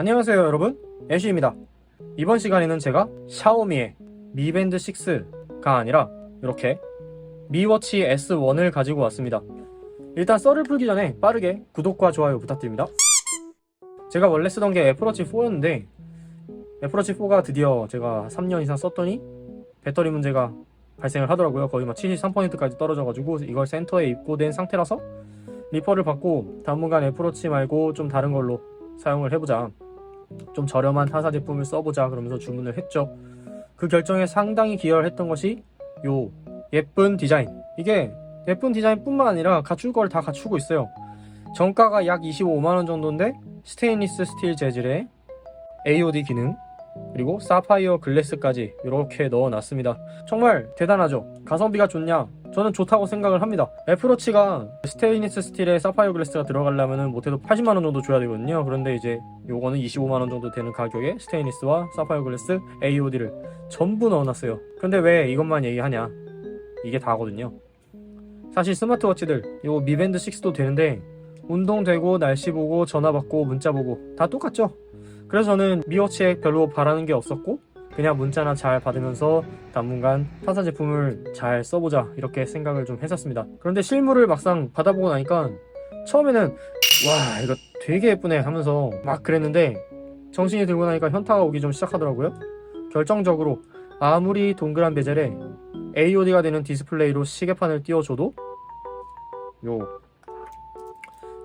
안녕하세요 여러분. 애쉬입니다. 이번 시간에는 제가 샤오미의 미밴드 6가 아니라 이렇게 미워치 S1을 가지고 왔습니다. 일단 썰을 풀기 전에 빠르게 구독과 좋아요 부탁드립니다. 제가 원래 쓰던 게 애플워치 4였는데 애플워치 4가 드디어 제가 3년 이상 썼더니 배터리 문제가 발생을 하더라고요. 거의 막 73%까지 떨어져가지고 이걸 센터에 입고된 상태라서 리퍼를 받고 당분간 애플워치 말고 좀 다른 걸로 사용을 해보자 좀 저렴한 타사 제품을 써보자 그러면서 주문을 했죠. 그 결정에 상당히 기여를 했던 것이 요 예쁜 디자인. 이게 예쁜 디자인뿐만 아니라 갖출 걸 다 갖추고 있어요. 정가가 약 25만원 정도인데 스테인리스 스틸 재질의 AOD 기능 그리고 사파이어 글래스까지 이렇게 넣어놨습니다. 정말 대단하죠? 가성비가 좋냐 저는 좋다고 생각을 합니다. 애플워치가 스테인리스 스틸에 사파이어 글래스가 들어가려면 못해도 80만원 정도 줘야 되거든요. 그런데 이제 요거는 25만원 정도 되는 가격에 스테인리스와 사파이어 글래스 AOD를 전부 넣어놨어요. 근데 왜 이것만 얘기하냐? 이게 다거든요. 사실 스마트워치들 요 미밴드 6도 되는데 운동되고 날씨 보고 전화 받고 문자 보고 다 똑같죠? 그래서 저는 미워치에 별로 바라는 게 없었고 그냥 문자나 잘 받으면서 당분간 타사 제품을 잘 써보자 이렇게 생각을 좀 했었습니다. 그런데 실물을 막상 받아보고 나니까 처음에는 와 이거 되게 예쁘네 하면서 막 그랬는데 정신이 들고 나니까 현타가 오기 좀 시작하더라고요. 결정적으로 아무리 동그란 베젤에 AOD가 되는 디스플레이로 시계판을 띄워줘도 요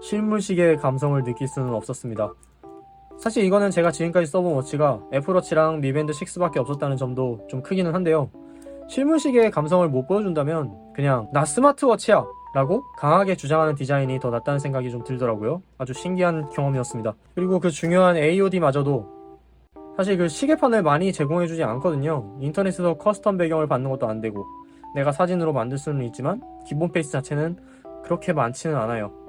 실물 시계의 감성을 느낄 수는 없었습니다 사실 이거는 제가 지금까지 써본 워치가 애플워치랑 미밴드 6밖에 없었다는 점도 좀 크기는 한데요. 실물 시계의 감성을 못 보여준다면 그냥 나 스마트워치야 라고 강하게 주장하는 디자인이 더 낫다는 생각이 좀 들더라고요. 아주 신기한 경험이었습니다. 그리고 그 중요한 AOD마저도 사실 그 시계판을 많이 제공해주지 않거든요. 인터넷에서 커스텀 배경을 받는 것도 안 되고 내가 사진으로 만들 수는 있지만 기본 페이스 자체는 그렇게 많지는 않아요.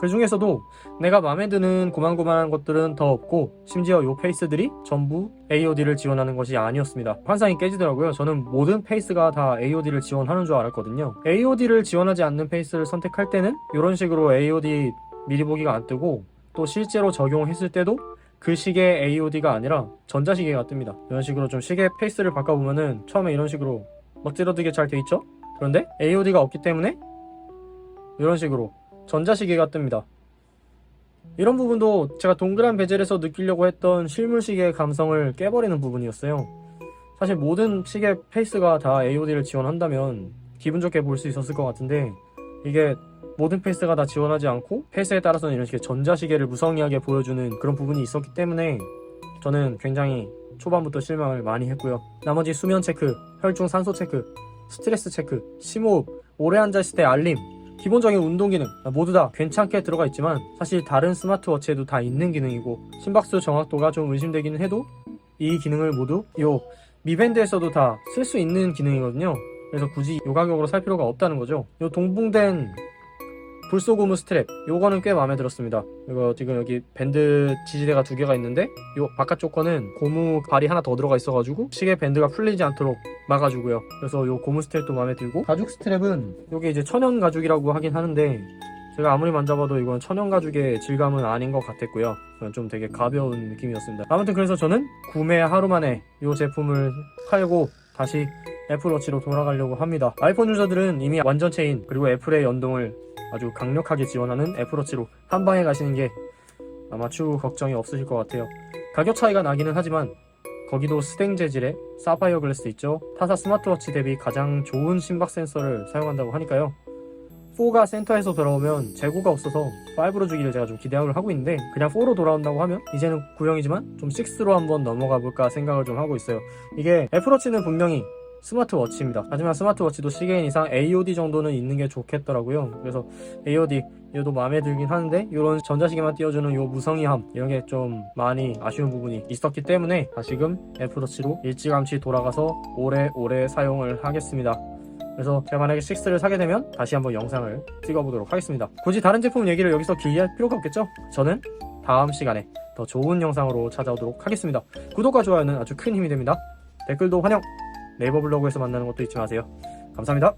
그 중에서도 내가 마음에 드는 고만고만한 것들은 더 없고 심지어 요 페이스들이 전부 AOD를 지원하는 것이 아니었습니다. 환상이 깨지더라고요. 저는 모든 페이스가 다 AOD를 지원하는 줄 알았거든요. AOD를 지원하지 않는 페이스를 선택할 때는 이런 식으로 AOD 미리 보기가 안 뜨고 또 실제로 적용했을 때도 그 시계 AOD가 아니라 전자시계가 뜹니다. 이런 식으로 좀 시계 페이스를 바꿔보면은 처음에 이런 식으로 멋지러지게 잘 돼 있죠? 그런데 AOD가 없기 때문에 이런 식으로 전자시계가 뜹니다. 이런 부분도 제가 동그란 베젤에서 느끼려고 했던 실물 시계의 감성을 깨버리는 부분이었어요. 사실 모든 시계 페이스가 다 AOD를 지원한다면 기분 좋게 볼 수 있었을 것 같은데 이게 모든 페이스가 다 지원하지 않고 페이스에 따라서는 이런 식의 전자시계를 무성의하게 보여주는 그런 부분이 있었기 때문에 저는 굉장히 초반부터 실망을 많이 했고요. 나머지 수면 체크, 혈중 산소 체크, 스트레스 체크, 심호흡, 오래 앉아있을 때 알림, 기본적인 운동 기능 모두 다 괜찮게 들어가 있지만 사실 다른 스마트워치에도 다 있는 기능이고 심박수 정확도가 좀 의심되기는 해도 이 기능을 모두 요 미밴드에서도 다 쓸 수 있는 기능이거든요. 그래서 굳이 요 가격으로 살 필요가 없다는 거죠. 요 동봉된 불소고무 스트랩. 요거는 꽤 마음에 들었습니다. 이거 지금 여기 밴드 지지대가 두 개가 있는데 요 바깥쪽 거는 고무 발이 하나 더 들어가 있어가지고 시계 밴드가 풀리지 않도록 막아주고요. 그래서 요 고무 스트랩도 마음에 들고. 가죽 스트랩은 요게 이제 천연 가죽이라고 하긴 하는데 제가 아무리 만져봐도 이건 천연 가죽의 질감은 아닌 것 같았고요. 좀 되게 가벼운 느낌이었습니다. 아무튼 그래서 저는 구매 하루 만에 이 제품을 팔고 다시 애플워치로 돌아가려고 합니다. 아이폰 유저들은 이미 완전체인 그리고 애플의 연동을 아주 강력하게 지원하는 애플워치로 한 방에 가시는 게 아마 추후 걱정이 없으실 것 같아요. 가격 차이가 나기는 하지만 거기도 스탱 재질의 사파이어 글래스 있죠? 타사 스마트워치 대비 가장 좋은 심박 센서를 사용한다고 하니까요 4가 센터에서 돌아오면 재고가 없어서 5로 주기를 제가 좀 기대를 하고 있는데 그냥 4로 돌아온다고 하면 이제는 구형이지만 좀 6로 한번 넘어가 볼까 생각을 좀 하고 있어요. 이게 애플워치는 분명히 스마트워치입니다. 하지만 스마트워치도 시계인 이상 AOD 정도는 있는 게 좋겠더라고요. 그래서 AOD 이것도 마음에 들긴 하는데 이런 전자시계만 띄워주는 요 무성의함 이런 게 좀 많이 아쉬운 부분이 있었기 때문에 다시금 애플워치로 일찌감치 돌아가서 오래오래 사용을 하겠습니다 그래서 제가 만약에 6를 사게 되면 다시 한번 영상을 찍어보도록 하겠습니다. 굳이 다른 제품 얘기를 여기서 길게 할 필요가 없겠죠? 저는 다음 시간에 더 좋은 영상으로 찾아오도록 하겠습니다. 구독과 좋아요는 아주 큰 힘이 됩니다. 댓글도 환영! 네이버 블로그에서 만나는 것도 잊지 마세요. 감사합니다